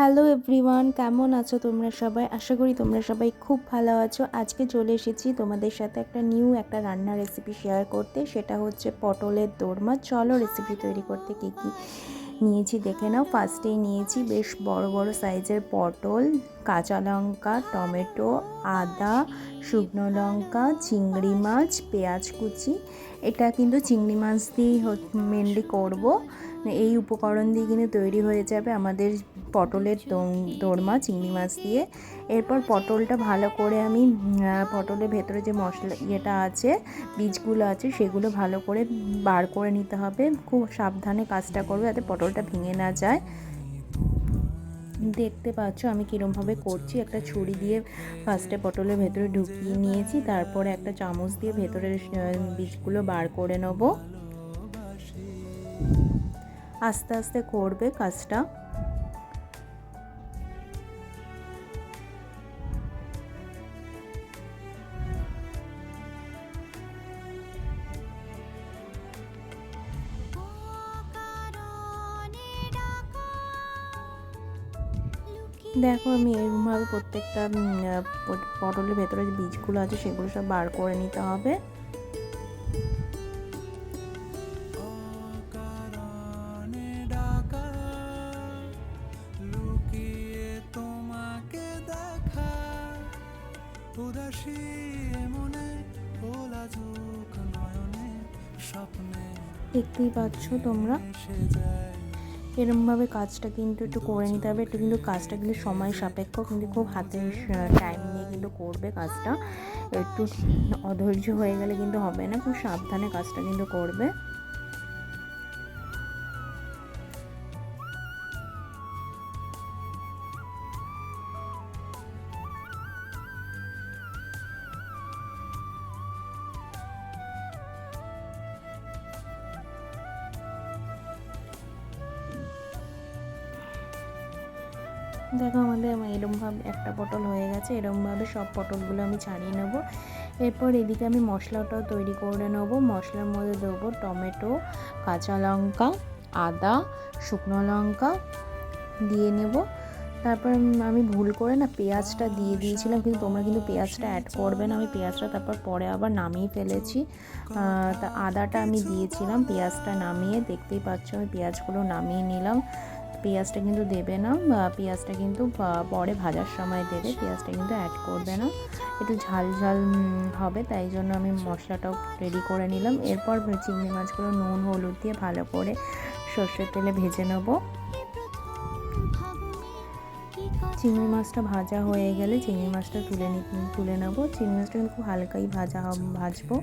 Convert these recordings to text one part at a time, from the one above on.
Hello everyone, কেমন আছো তোমরা সবাই? আশা করি তোমরা সবাই খুব ভালো আছো। আজকে চলে এসেছি তোমাদের সাথে একটা নিউ একটা রান্নার রেসিপি শেয়ার করতে। সেটা হচ্ছে পটলের দোরমা। চলো রেসিপি তৈরি করতে কী কী নিয়েছি দেখে নাও। ফার্স্টেই নিয়েছি বেশ বড় বড় সাইজের পটল কাঁচা লঙ্কা, টমেটো, আদা, শুকনো লঙ্কা, চিংড়ি মাছ, পেঁয়াজ কুচি। এটা কিন্তু চিংড়ি মাছ দিয়েই মেনলি করব। এই উপকরণ দিয়ে কিন্তু তৈরি হয়ে যাবে আমাদের পটলের দোরমা চিংড়ি মাছ দিয়ে। এরপর পটলটা ভালো করে আমি পটলের ভেতরে যে মশলা, ইয়েটা আছে, বীজগুলো আছে, সেগুলো ভালো করে বার করে নিতে হবে। খুব সাবধানে কাজটা করবে যাতে পটলটা ভেঙে না যায়। দেখতে পাচ্ছ আমি কীরমভাবে করছি। একটা ছুরি দিয়ে ফার্স্টে পটলের ভেতরে ঢুকিয়ে নিয়েছি, তারপরে একটা চামচ দিয়ে ভেতরের বীজগুলো বার করে নেব। আস্তে আস্তে করবে কাজটা। দেখো আমি এরকমভাবে প্রত্যেকটা পটলের ভেতরে যে বীজগুলো আছে সেগুলো সব বার করে নিতে হবে। অকারণে ডাকা লুকিয়ে তোমাকে দেখা। উদাসী মনে নয়নে স্বপ্নে দেখতেই পাচ্ছ তোমরা। এরমভাবে কাজটা কিন্তু একটু করে নিতে হবে। একটু কিন্তু কাজটা কিন্তু সময় সাপেক্ষ, কিন্তু খুব হাতে টাইম নিয়ে কিন্তু করবে কাজটা। একটু অধৈর্য হয়ে গেলে কিন্তু হবে না, খুব সাবধানে কাজটা কিন্তু করবে। দেখো আমাদের এরমভাবে একটা পটল হয়ে গেছে। এরমভাবে সব পটলগুলো আমি ছাড়িয়ে নেব। এরপর এদিকে আমি মশলাটাও তৈরি করে নেব। মশলার মধ্যে দেবো টমেটো, কাঁচা লঙ্কা, আদা, শুকনো লঙ্কা দিয়ে নেব। তারপর আমি ভুল করে না পেঁয়াজটা দিয়ে দিয়েছিলাম, কিন্তু তোমরা কিন্তু পেঁয়াজটা অ্যাড করবে না। আমি পেঁয়াজটা তারপর পরে আবার নামিয়ে ফেলেছি। তা আদাটা আমি দিয়েছিলাম, পেঁয়াজটা নামিয়ে। দেখতেই পাচ্ছ আমি পেঁয়াজগুলো নামিয়ে নিলাম। পেঁয়াজটা কিন্তু দেবে না পেঁয়াজটা কিন্তু পরে ভাজার সময় দেবে, পেঁয়াজটা কিন্তু অ্যাড করবে না। একটু ঝাল ঝাল হবে, তাই জন্য আমি মশলাটাও রেডি করে নিলাম। এরপর চিংড়ি মাছগুলো নুন, হলুদ দিয়ে ভালো করে সর্ষের তেলে ভেজে নেব। চিংড়ি মাছটা ভাজা হয়ে গেলে চিংড়ি মাছটা তুলে তুলে নেব। চিংড়ি মাছটা কিন্তু খুব হালকাই ভাজা ভাজবো।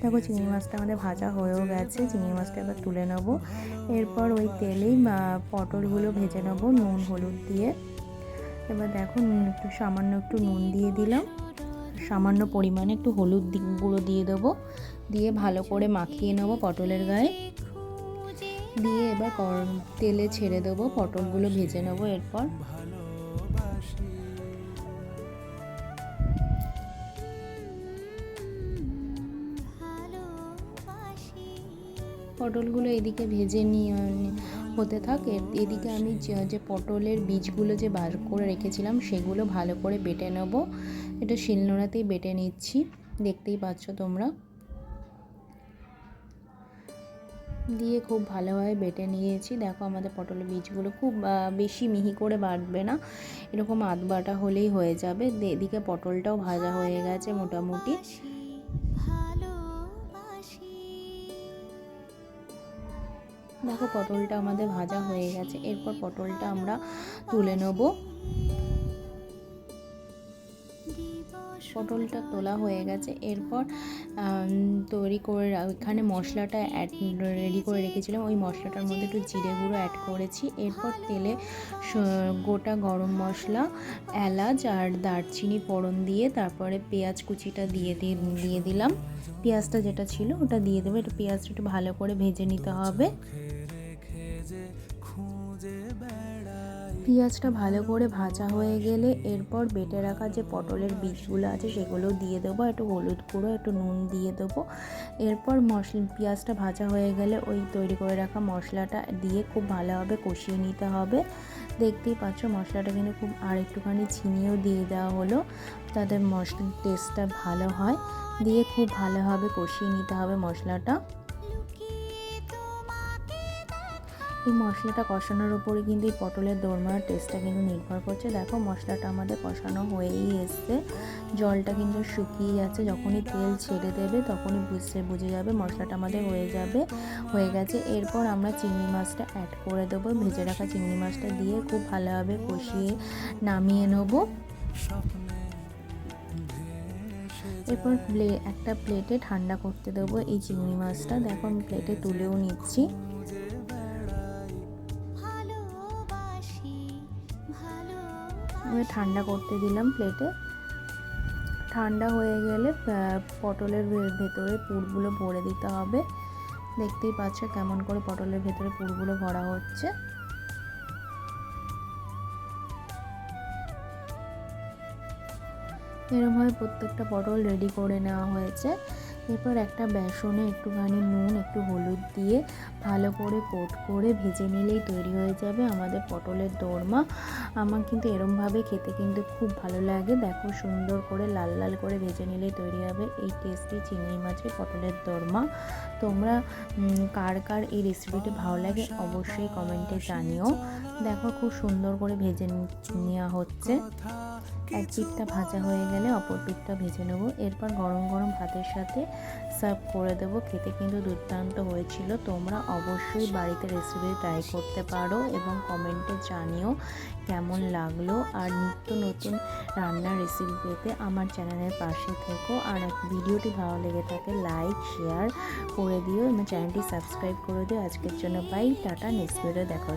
দেখো চিংড়ি মাছটা আমাদের ভাজা হয়েও গেছে, চিংড়ি মাছটা এবার তুলে নেব। এরপর ওই তেলেই পটলগুলো ভেজে নেব নুন, হলুদ দিয়ে। এবার দেখো একটু সামান্য একটু নুন দিয়ে দিলাম। সামান্য পরিমাণে একটু হলুদ গুঁড়ো দিয়ে দেবো। দিয়ে ভালো করে মাখিয়ে নেব পটলের গায়ে। দিয়ে এবার তেলে ছেড়ে দেবো, পটলগুলো ভেজে নেব এরপর। পটলগুলো এদিকে ভেজে নিয়ে, হতে থাক এদিকে আমি যে পটলের বীজগুলো যে বার করে রেখেছিলাম, সেগুলো ভালো করে বেটে নেব। এটা শিলনোড়াতেই বেটে নিচ্ছি। দেখতেই পাচ্ছ তোমরা। দিয়ে খুব ভালোভাবে বেটে নিয়েছি। দেখো আমাদের পটলের বীজগুলো খুব বেশি মিহি করে বাটবে না। এরকম আধ বাটা হলেই হয়ে যাবে। এদিকে পটলটাও ভাজা হয়ে গেছে মোটামুটি। দেখো পটলটা আমাদের ভাজা হয়ে গেছে। এরপর পটলটা আমরা তুলে নেব। পটলটা তোলা হয়ে গেছে। এরপর তৈরি করে এখানে মশলাটা অ্যাড রেডি করে রেখেছিলাম। ওই মশলাটার মধ্যে একটু জিরে গুঁড়ো অ্যাড করেছি। এরপর তেলে গোটা গরম মশলা, এলাচ আর দারচিনি ফোড়ন দিয়ে তারপরে পেঁয়াজ কুচিটা দিয়ে দিয়ে দিয়ে দিলাম। পেঁয়াজটা যেটা ছিল ওটা দিয়ে দেবো। একটু পেঁয়াজটা একটু ভালো করে ভেজে নিতে হবে। পেঁয়াজটা ভালো করে ভাজা হয়ে গেলে এরপর বেটে রাখা যে পটলের বীজগুলো আছে সেগুলো দিয়ে দেবো। একটু হলুদ গুঁড়ো, একটু নুন দিয়ে দেবো। এরপর মশলা, পেঁয়াজটা ভাজা হয়ে গেলে ওই তৈরি করে রাখা মশলাটা দিয়ে খুব ভালোভাবে কষিয়ে নিতে হবে। দেখতেই পাচ্ছ মশলাটা কিন্তু খুব আর একটুখানি চিনিও দিয়ে দেওয়া হলো তাদের মশলার টেস্টটা ভালো হয়। দিয়ে খুব ভালোভাবে কষিয়ে নিতে হবে মশলাটা। এই মশলাটা কষানোর উপরে কিন্তু এই পটলের দোরমার টেস্টটা কিন্তু নির্ভর করছে। দেখো মশলাটা আমাদের কষানো হয়েই এসছে। জলটা কিন্তু শুকিয়ে যাচ্ছে। যখনই তেল ছেড়ে দেবে তখনই বুঝতে বুঝে যাবে মশলাটা আমাদের হয়ে যাবে, হয়ে গেছে। এরপর আমরা চিংড়ি মাছটা অ্যাড করে দেবো। ভেজে রাখা চিংড়ি মাছটা দিয়ে খুব ভালোভাবে কষিয়ে নামিয়ে নেব। এরপর প্লে, একটা প্লেটে ঠান্ডা করতে দেবো এই চিংড়ি মাছটা। দেখো আমি প্লেটে তুলেও নিচ্ছি। আমি ঠান্ডা করতে দিলাম প্লেটে ঠান্ডা হয়ে গেলে পটলের ভেতরে পুরগুলো ভরে দিতে হবে। দেখতেই পাচ্ছ কেমন করে পটলের ভেতরে পুরগুলো ভরা হচ্ছে। এরমভাবে প্রত্যেকটা পটল রেডি করে নেওয়া হয়েছে। এরপর একটা বেসনে একটুখানি নুন, একটু হলুদ দিয়ে ভালো করে কোট করে ভেজে নিলেই তৈরি হয়ে যাবে আমাদের পটলের দোরমা। আমার কিন্তু এরমভাবে খেতে কিন্তু খুব ভালো লাগে। দেখো সুন্দর করে লাল লাল করে ভেজে নিলেই তৈরি হবে এই টেস্টি চিংড়ি মাছের পটলের দোরমা। তোমরা কার কার এই রেসিপিটি ভালো লাগে অবশ্যই কমেন্টে জানিও। দেখো খুব সুন্দর করে ভেজে নেওয়া হচ্ছে। এক পিঠটা ভাজা হয়ে গেলে অপর পিঠটা ভেজে নেব। এরপর গরম গরম ভাতের সাথে সার্ভ করে দেবো। খেতে কিন্তু দুর্দান্ত হয়েছিল। তোমরা অবশ্যই বাড়িতে রেসিপি ট্রাই করতে পারো এবং কমেন্টে জানিও কেমন লাগল। আর নিত্য নতুন রান্নার রেসিপি পেতে আমার চ্যানেলের পাশে থেকো। আর ভিডিওটি ভালো লেগে থাকে লাইক শেয়ার করে দিও এবং চ্যানেলটি সাবস্ক্রাইব করে দিও। আজকের জন্য বাই টাটা নেক্সট ভিডিও দেখা।